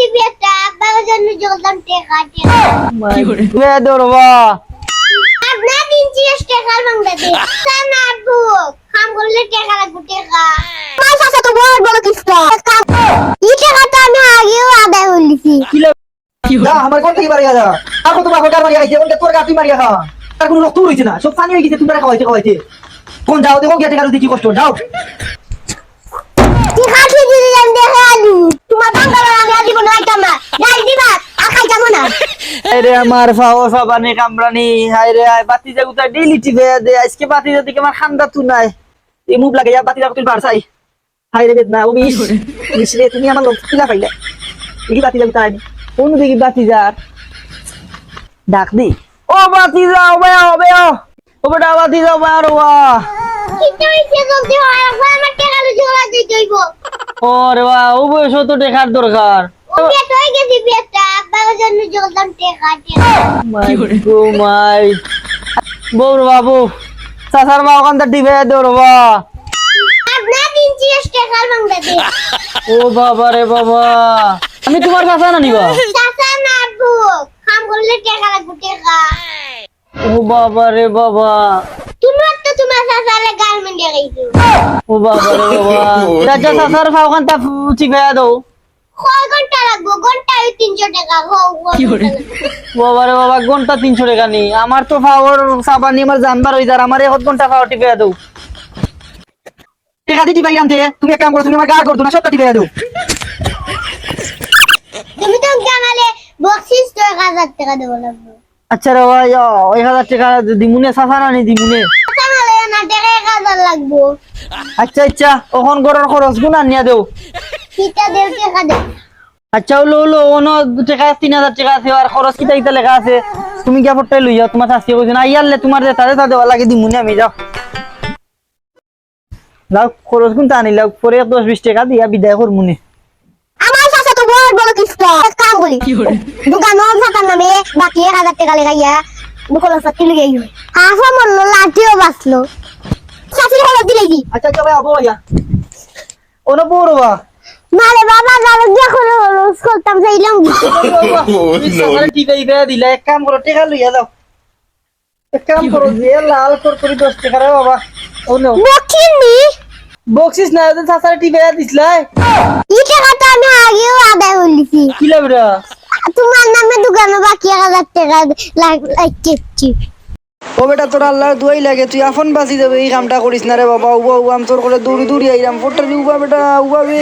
দিবি একটা আপনার জন্য জলদাম টেকা বে দরবা আপনার তিন চিয়াস টেকার বাংলা দে সানা আব্বু কাম করলে টেকা লাগবে টেকা আমার সাথে তো বড় বড় কিস্তা এই টেকাটা আমি আগেও আদায় আমার কোন থেকে মারিয়া যা আর কত বাবা মারিয়া গেছে কোনটা তোর গাতি মারিয়া খা তার কোনো রক্ত রইছে না সব পানি হয়ে গেছে তোমরা খাওয়াইতে খাওয়াইতে কোন যাও দেখো গেটে কারও দেখি কষ্ট যাও টেকা ঠিক দিলে আমি দেখে আলু তোমার বাংলা আমি আদি বনা আইতাম না যাই দিবা আর খাইতাম না আরে আমার ফাও সাবানে কামরানি আয় বাতি জাগুতা টিভে দে আজকে বাতি আমার খান্দা তু নাই। এই মুভ লাগে যা বাতি ও তুমি আমার লোক কিলা পাইলে। এই বাতি কোন দিকে বাতি যার ডাক দি। ও বাতি যাও বেও বেও ও বেটা বাতি যাও বা জলদি হয় আমার টেকা দিতে হইব ও বা ও বয়স তো দেখার দরকার। ও বাবু চাচার মা ওখান থেকে বাবা রে বাবা। আমি তোমার চাচা না নিবা? ও বাবা রে বাবা। তোমার তো তোমার চাচারে গার্মেন্টে গেছো ও বাবা রে বাবা। চাচা চাচার ফাও খান তা টিভে দাও। কয় ঘণ্টা লাগবো? ঘন্টায় তিনশো টাকা। বাবা বাবা ঘণ্টা তিনশো টাকা নি। আমার তো ফাওয়ার সাবানি আমার জানবার হয়ে যার। আমার এক ঘণ্টা ফাওয়ার টিপে দাও। টেকা দিতে পাইলাম থেকে তুমি এক কাম করো তুমি আমার গা করতো না সবটা টিপে দাও। তুমি তো জানালে বক্সিস তো এক হাজার টাকা দেবো লাগবে। আচ্ছা রে ভাই এক হাজার টাকা দিমুনে চাচা নি দিমুনে? জানালে না টাকা এক হাজার লাগবো। আচ্ছা আচ্ছা ওখন খরচ গুণ দেও। আচ্ছা ওলো ওলো অন টাকা তিন হাজার টাকা আছে আর খরচ কিটা কিটা লেখা আছে। তুমি পড়তে লই যাও তোমার শাস্তি কইছে না ইয়ারলে তোমার যে তাদের তাদের লাগে দিমুনে আমি যাও। লাও খরচ গুণ আনি লাও পরে দশ বিশ টাকা দিয়া বিদায় করমুনে আমার চাচা তো বড় বড় কিস্তা। কাম নামে বাকি এক হাজার টাকা লেগাইয়া দোকানের সাথে লেগে হাফা মরলো লাঠিও বাঁচলো। চাষির হলো দিলে আচ্ছা আচ্ছা ভাই আবো ইয়া ওনো বড় বা। মারে বাবা যাবে যখন রোজ করতাম যাইলাম। দিলা এক কাম করো টাকা লইয়া যাও। এক কাম করো যে লাল কর করি দশ টাকা রে বাবা। Oh no. বকিনি? বকছিস না ওদের চাচারে টিপে দিসলাই এই টাকাটা আমি আগেও আদায় বলেছি কি লাগবে তোমার নামে দোকানে বাকি এক হাজার টাকা লাগছে ও বেটা তোর আল্লাহর দুয়াই লাগে তুই আফন বাঁচি যাবে এই কামটা করিস না রে বাবা। উবা উবা আমি তোর করে দৌড়ি দৌড়ি আইরাম ফোটার উবা বেটা উবা বে